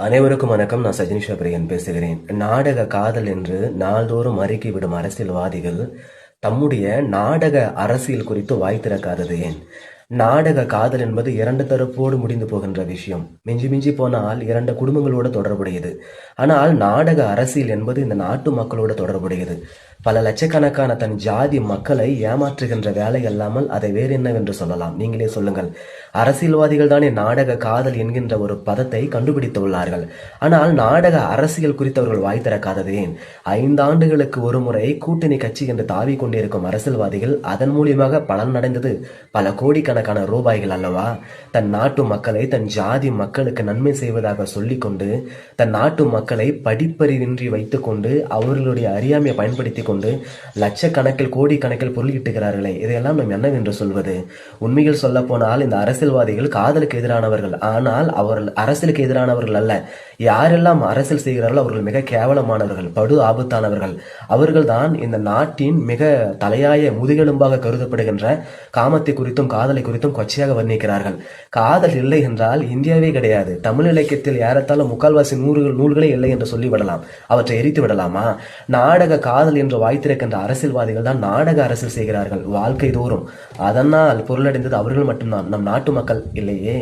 அனைவருக்கும் வணக்கம். நான் சஜினிஷா பிரியன் பேசுகிறேன். நாடக காதல் என்று நாள்தோறும் அறிக்கைவிடும் அரசியல்வாதிகள் தம்முடைய நாடக அரசியல் குறித்து வாய் திறக்காதது ஏன்? நாடக காதல் என்பது இரண்டு தரப்போடு முடிந்து போகின்ற விஷயம். மிஞ்சி மிஞ்சி போனால் இரண்டு குடும்பங்களோடு தொடர்புடையது. ஆனால் நாடக அரசியல் என்பது இந்த நாட்டு மக்களோடு தொடர்புடையது. பல லட்சக்கணக்கான தன் ஜாதி மக்களை ஏமாற்றுகின்ற வேலை அல்லாமல் அதை வேறு என்னவென்று சொல்லலாம்? நீங்களே சொல்லுங்கள். அரசியல்வாதிகள் தானே நாடக காதல் என்கின்ற ஒரு பதத்தை கண்டுபிடித்துள்ளார்கள் ஆனால் நாடக அரசியல் குறித்தவர்கள் வாய் திறக்காதது ஏன்? ஐந்தாண்டுகளுக்கு ஒரு முறை கூட்டணி கட்சி என்று தாவி கொண்டிருக்கும் அரசியல்வாதிகள் அதன் மூலியமாக பலன் அடைந்தது பல கோடிக்கணக்கான ரூபாய்கள் அல்லவா? தன் நாட்டு மக்களை தன் ஜாதி மக்களுக்கு நன்மை செய்வதாக சொல்லிக்கொண்டு தன் நாட்டு மக்களை படிப்பறிவின்றி வைத்துக்கொண்டு அவர்களுடைய அறியாமையை பயன்படுத்தி கொண்டு லட்சக்கணக்கில் கோடிக்கணக்கில் பொருளீட்டுகிறார்களே இதையெல்லாம் நாம் என்னவென்று சொல்வது. உண்மையில் சொல்ல போனால் இந்த அரசியல்வாதிகள் காதலுக்கு எதிரானவர்கள். ஆனால் அவர்கள் அரசியலுக்கு எதிரானவர்கள் அல்ல. யாரெல்லாம் அரசியல் செய்கிறார்களோ அவர்கள் மிக கேவலமானவர்கள் படு ஆபத்தானவர்கள். அவர்கள்தான் இந்த நாட்டின் மிக தலையாய முதுகெலும்பாக கருதப்படுகின்ற காமத்தை குறித்தும் காதலை குறித்தும் கொச்சையாக வர்ணிக்கிறார்கள். காதல் இல்லை என்றால் இந்தியாவே கிடையாது. தமிழ் இலக்கியத்தில் ஏறத்தாலும் முக்கால்வாசி நூறுகள் நூல்களே இல்லை என்று சொல்லிவிடலாம். அவற்றை எரித்து விடலாமா நாடக காதல் என்ற வாய்த்திருக்கின்ற அரசியல்வாதிகள் தான் நாடக அரசியல் செய்கிறார்கள் வாழ்க்கை தோறும். அதனால் பொருளடைந்தது அவர்கள் மட்டும்தான். நம் நாட்டு மக்கள் இல்லையே.